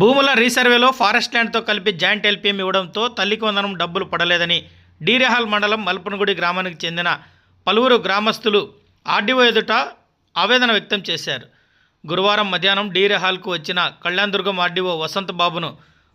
భూముల రీసర్వేలో ఫారెస్ట్ ల్యాండ్తో కలిపి joint LPM ఇవ్వడంతో తల్లికి వందనం డబ్బులు పడలేదని డీరేహాల్ మండలం మల్పనగుడి గ్రామానికి చెందిన పలువురు గ్రామస్తులు ఆర్డీఓ ఎదుట ఆవేదన వ్యక్తం చేశారు. గురువారం మధ్యాహ్నం డీరేహాల్కు వచ్చిన కళ్యాణదుర్గం ఆర్డీఓ వసంత్ బాబును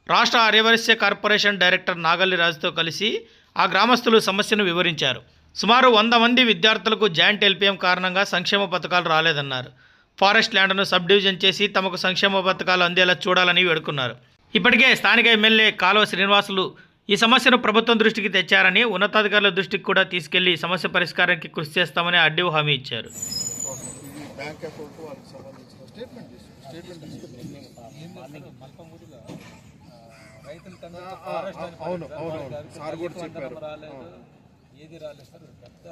రాష్ట్ర ఆర్యవైశ్య కార్పొరేషన్ డైరెక్టర్ నాగల్లి రాజుతో కలిసి ఆ గ్రామస్తులు సమస్యను వివరించారు. సుమారు వంద మంది విద్యార్థులకు జాయింట్ ఎల్పిఎం కారణంగా సంక్షేమ పథకాలు రాలేదన్నారు. ఫారెస్ట్ ల్యాండ్ను సబ్ డివిజన్ చేసి తమకు సంక్షేమ పథకాలు అందేలా చూడాలని వేడుకున్నారు ఇప్పటికే స్థానిక ఎమ్మెల్యే కాలువ శ్రీనివాసులు ఈ సమస్యను ప్రభుత్వం దృష్టికి తెచ్చారని ఉన్నతాధికారుల దృష్టికి కూడా తీసుకెళ్ళి సమస్య పరిష్కారానికి కృషి చేస్తామని ఆర్డీఓ హామీ ఇచ్చారు అవును, అవును, అవును. సార్ కూడా చెప్పారు. రాలేదు ఏది రాలేదు సార్ పెద్ద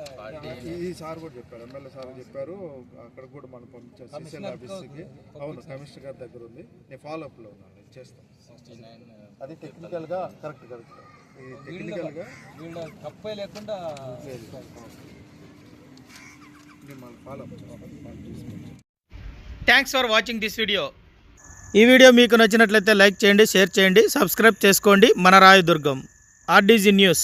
ఈ సార్ కూడా చెప్పారు ఎమ్మెల్యే సార్ చెప్పారు అక్కడ కూడా మనం పంపించారు సిసిఎల్ ఆఫీస్కి అవును కమిషనర్ గారి దగ్గర ఉంది. నేను ఫాలో అప్లో ఉన్నాను నేను చేస్తాను. అది టెక్నికల్గా కరెక్ట్ కరెక్ట్ ఇది టెక్నికల్గా వీళ్ళ తప్పే లేకుండా ఫాలో అప్ చేస్తాం thanks for watching this video ఈ వీడియో మీకు నచ్చినట్లయితే లైక్ చేయండి షేర్ చేయండి సబ్స్క్రైబ్ చేసుకోండి. మన రాయదుర్గం ఆర్డీజీ న్యూస్